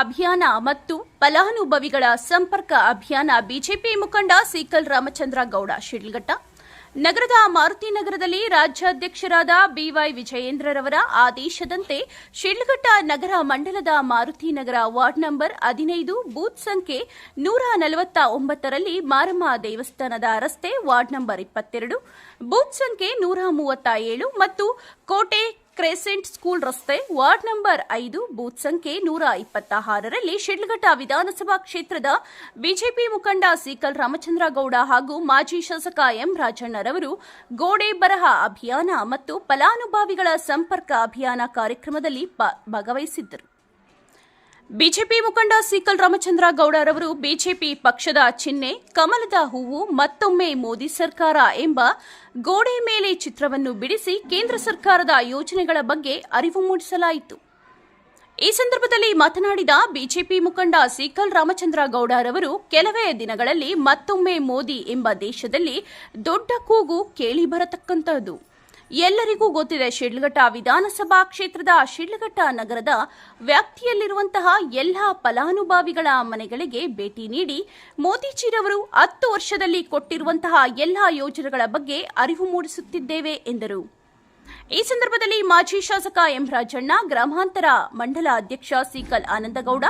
ಅಭಿಯಾನ ಮತ್ತು ಫಲಾನುಭವಿಗಳ ಸಂಪರ್ಕ ಅಭಿಯಾನ ಬಿಜೆಪಿ ಮುಖಂಡ ಸೀಕಲ್ ರಾಮಚಂದ್ರ ಗೌಡ ಶಿಡ್ಲಘಟ್ಟ. ನಗರದ ಮಾರುತಿ ನಗರದಲ್ಲಿ ರಾಜ್ಯಾಧ್ಯಕ್ಷರಾದ ಬಿವೈ ವಿಜಯೇಂದ್ರರವರ ಆದೇಶದಂತೆ ಶಿಡ್ಲಘಟ್ಟ ನಗರ ಮಂಡಲದ ಮಾರುತಿ ನಗರ ವಾರ್ಡ್ ನಂಬರ್ ಹದಿನೈದು, ಬೂತ್ ಸಂಖ್ಯೆ ನೂರ ನಲವತ್ತ ಒಂಬತ್ತರಲ್ಲಿ ಮಾರಮ್ಮ ದೇವಸ್ಥಾನದ ರಸ್ತೆ ವಾರ್ಡ್ ನಂಬರ್ ಇಪ್ಪತ್ತೆರಡು, ಬೂತ್ ಸಂಖ್ಯೆ ನೂರ ಮೂವತ್ತ ಏಳು ಮತ್ತು ಕೋಟೆ ಕ್ರೆಸೆಂಟ್ ಸ್ಕೂಲ್ ರಸ್ತೆ, ವಾರ್ಡ್ ನಂಬರ್ ಐದು, ಬೂತ್ ಸಂಖ್ಯೆ ನೂರ ಇಪ್ಪತ್ತ ಆರರಲ್ಲಿ ಶಿಡ್ಲಘಟ್ಟ ವಿಧಾನಸಭಾ ಕ್ಷೇತ್ರದ ಬಿಜೆಪಿ ಮುಖಂಡ ಸೀಕಲ್ ರಾಮಚಂದ್ರ ಗೌಡ ಹಾಗೂ ಮಾಜಿ ಶಾಸಕ ಎಂ. ರಾಜಣ್ಣರವರು ಗೋಡೆ ಬರಹ ಅಭಿಯಾನ ಮತ್ತು ಫಲಾನುಭವಿಗಳ ಸಂಪರ್ಕ ಅಭಿಯಾನ ಕಾರ್ಯಕ್ರಮದಲ್ಲಿ ಭಾಗವಹಿಸಿದ್ದರು. ಬಿಜೆಪಿ ಮುಖಂಡ ಸೀಕಲ್ ರಾಮಚಂದ್ರ ಗೌಡರವರು ಬಿಜೆಪಿ ಪಕ್ಷದ ಚಿಹ್ನೆ, ಕಮಲದ ಹೂವು, ಮತ್ತೊಮ್ಮೆ ಮೋದಿ ಸರ್ಕಾರ ಎಂಬ ಗೋಡೆ ಮೇಲೆ ಚಿತ್ರವನ್ನು ಬಿಡಿಸಿ ಕೇಂದ್ರ ಸರ್ಕಾರದ ಯೋಜನೆಗಳ ಬಗ್ಗೆ ಅರಿವು ಮೂಡಿಸಲಾಯಿತು. ಈ ಸಂದರ್ಭದಲ್ಲಿ ಮಾತನಾಡಿದ ಬಿಜೆಪಿ ಮುಖಂಡ ಸೀಕಲ್ ರಾಮಚಂದ್ರ ಗೌಡರವರು, ಕೆಲವೇ ದಿನಗಳಲ್ಲಿ ಮತ್ತೊಮ್ಮೆ ಮೋದಿ ಎಂಬ ದೇಶದಲ್ಲಿ ದೊಡ್ಡ ಕೂಗು ಕೇಳಿ ಬರತಕ್ಕಂತಹದ್ದು. ಎಲ್ಲರಿಗೂ ಗೊತ್ತಿದೆ, ಶಿಡ್ಲಘಟ್ಟ ವಿಧಾನಸಭಾ ಕ್ಷೇತ್ರದ ಶಿಡ್ಲಘಟ್ಟ ನಗರದ ವ್ಯಾಪ್ತಿಯಲ್ಲಿರುವಂತಹ ಎಲ್ಲ ಫಲಾನುಭವಿಗಳ ಮನೆಗಳಿಗೆ ಭೇಟಿ ನೀಡಿ ಮೋದಿಜಿರವರು ಹತ್ತು ವರ್ಷದಲ್ಲಿ ಕೊಟ್ಟಿರುವಂತಹ ಎಲ್ಲ ಯೋಜನೆಗಳ ಬಗ್ಗೆ ಅರಿವು ಮೂಡಿಸುತ್ತಿದ್ದೇವೆ ಎಂದರು. ಈ ಸಂದರ್ಭದಲ್ಲಿ ಮಾಜಿ ಶಾಸಕ ಎಂ ರಾಜಣ್ಣ ಗ್ರಾಮಾಂತರ ಮಂಡಲ ಅಧ್ಯಕ್ಷ ಸಿಕಲ್ ಆನಂದಗೌಡ,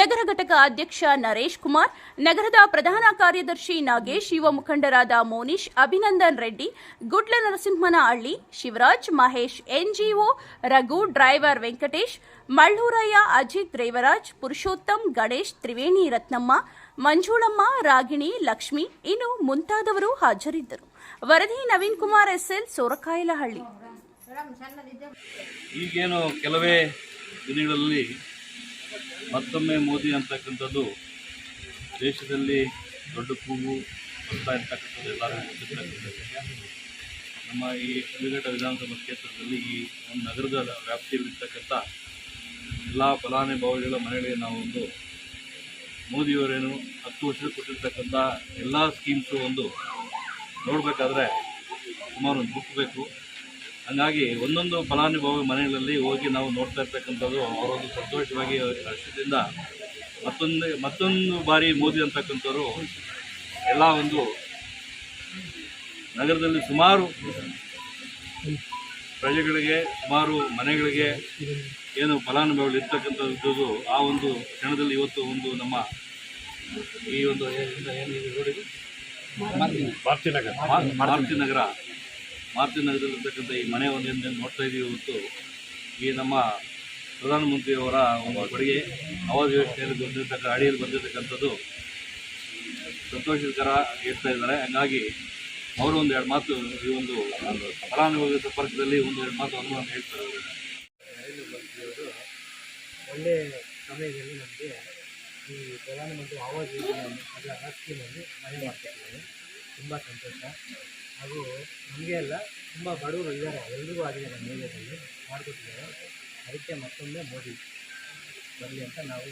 ನಗರ ಘಟಕ ಅಧ್ಯಕ್ಷ ನರೇಶ್ ಕುಮಾರ್, ನಗರದ ಪ್ರಧಾನ ಕಾರ್ಯದರ್ಶಿ ನಾಗೇಶ್, ಯುವ ಮುಖಂಡರಾದ ಮೋನಿಶ್, ಅಭಿನಂದನ್ ರೆಡ್ಡಿ, ಗುಡ್ಲ ನರಸಿಂಹನಹಳ್ಳಿ, ಶಿವರಾಜ್, ಮಹೇಶ್, ಎನ್ಜಿಒ, ರಘು, ಡ್ರೈವರ್ ವೆಂಕಟೇಶ್, ಮಳ್ಳೂರಯ್ಯ, ಅಜಿತ್ ರೇವರಾಜ್, ಪುರುಷೋತ್ತಮ್, ಗಣೇಶ್, ತ್ರಿವೇಣಿ ರತ್ನಮ್ಮ, ಮಂಜುಳಮ್ಮ, ರಾಗಿಣಿ, ಲಕ್ಷ್ಮಿ, ಇನ್ನು ಮುಂತಾದವರು ಹಾಜರಿದ್ದರು. ವರದಿ ನವೀನ್ ಕುಮಾರ್ ಎಸ್ಎಲ್, ಸೋರಕಾಯಲಹಳ್ಳಿ. ಈಗೇನು ಕೆಲವೇ ದಿನಗಳಲ್ಲಿ ಮತ್ತೊಮ್ಮೆ ಮೋದಿ ಅಂತಕ್ಕಂಥದ್ದು ದೇಶದಲ್ಲಿ ದೊಡ್ಡ ಕೂಗು ಬರ್ತಾ ಇರ್ತಕ್ಕಂಥದ್ದು ಎಲ್ಲರಿಗೂ ಗೊತ್ತಿರ್ತಕ್ಕಂಥ ವಿಷಯ ನಮ್ಮ ಈ ಶಿವಘಟ್ಟ ವಿಧಾನಸಭಾ ಕ್ಷೇತ್ರದಲ್ಲಿ ಈ ಒಂದು ನಗರದ ವ್ಯಾಪ್ತಿಯಲ್ಲಿರ್ತಕ್ಕಂಥ ಎಲ್ಲ ಫಲಾನುಭವಿಗಳ ಮನೆಗಳಿಗೆ ನಾವು ಒಂದು ಮೋದಿಯವರೇನು ಹತ್ತು ವರ್ಷ ಕೊಟ್ಟಿರ್ತಕ್ಕಂಥ ಎಲ್ಲ ಸ್ಕೀಮ್ಸು ಒಂದು ನೋಡಬೇಕಾದ್ರೆ ಸುಮಾರು ಒಂದು ಬುಕ್ ಬೇಕು. ಹಂಗಾಗಿ ಒಂದೊಂದು ಫಲಾನುಭವಿ ಮನೆಗಳಲ್ಲಿ ಹೋಗಿ ನಾವು ನೋಡ್ತಾ ಇರ್ತಕ್ಕಂಥದ್ದು ಅವರೊಂದು ಸಂತೋಷವಾಗಿ ಹರ್ಷದಿಂದ ಮತ್ತೊಂದು ಮತ್ತೊಂದು ಬಾರಿ ಮೋದಿ ಅಂತಕ್ಕಂಥವ್ರು ಎಲ್ಲ ಒಂದು ನಗರದಲ್ಲಿ ಸುಮಾರು ಪ್ರಜೆಗಳಿಗೆ ಸುಮಾರು ಮನೆಗಳಿಗೆ ಏನು ಫಲಾನುಭವಿಗಳು ಇರ್ತಕ್ಕಂಥದ್ದು ಆ ಒಂದು ಕ್ಷಣದಲ್ಲಿ ಇವತ್ತು ಒಂದು ನಮ್ಮ ಈ ಒಂದು ಏನು ಏನಿದೆ ನೋಡಿ ನಗರ. ಮಾರುತಿ ನಗರ. ಮಾರುತಿ ನಗರದಲ್ಲಿರ್ತಕ್ಕಂಥ ಈ ಮನೆ ಒಂದು ಏನು ನೋಡ್ತಾ ಇದ್ದೀವಿ ಇವತ್ತು ಈ ನಮ್ಮ ಪ್ರಧಾನಮಂತ್ರಿಯವರ ಒಂದು ಕೊಡುಗೆ ಆವಾಸ್ ವ್ಯವಸ್ಥೆಯಲ್ಲಿ ಬಂದಿರತಕ್ಕ, ಅಡಿಯಲ್ಲಿ ಬಂದಿರತಕ್ಕಂಥದ್ದು ಸಂತೋಷಕರ ಹೇಳ್ತಾ ಇದ್ದಾರೆ. ಹಂಗಾಗಿ ಅವರು ಒಂದು ಎರಡು ಮಾತು ಈ ಒಂದು ಫಲಾನುಭವಿ ಸಂಪರ್ಕದಲ್ಲಿ ಒಂದು ಎರಡು ಮಾತು ಅನುಭವ ಹೇಳ್ತಾರೆ. ಅವರು. ಒಳ್ಳೆ ಸಮಯದಲ್ಲಿ ನಮಗೆ ಈ ಪ್ರಧಾನಮಂತ್ರಿ ಆವಾಸ್ ಯೋಜನೆ ಅದರ ಸ್ಕೀಮಲ್ಲಿ ಮನೆ ಮಾಡ್ಕೊಟ್ಟಿದ್ದಾರೆ ತುಂಬ ಸಂತೋಷ. ಹಾಗೂ ನಮಗೆ ಅಲ್ಲ, ತುಂಬ ಬಡವರು ಇದ್ದಾರೆ. ಎಲ್ರಿಗೂ ಆಗಿದೆ ನಮ್ಮ ಏರಿಯಾದಲ್ಲಿ. ಮಾಡಿಕೊಟ್ಟಿದ್ದಾರೆ. ಅದಕ್ಕೆ ಮತ್ತೊಮ್ಮೆ ಮೋದಿ ಬರಲಿ ಅಂತ ನಾವು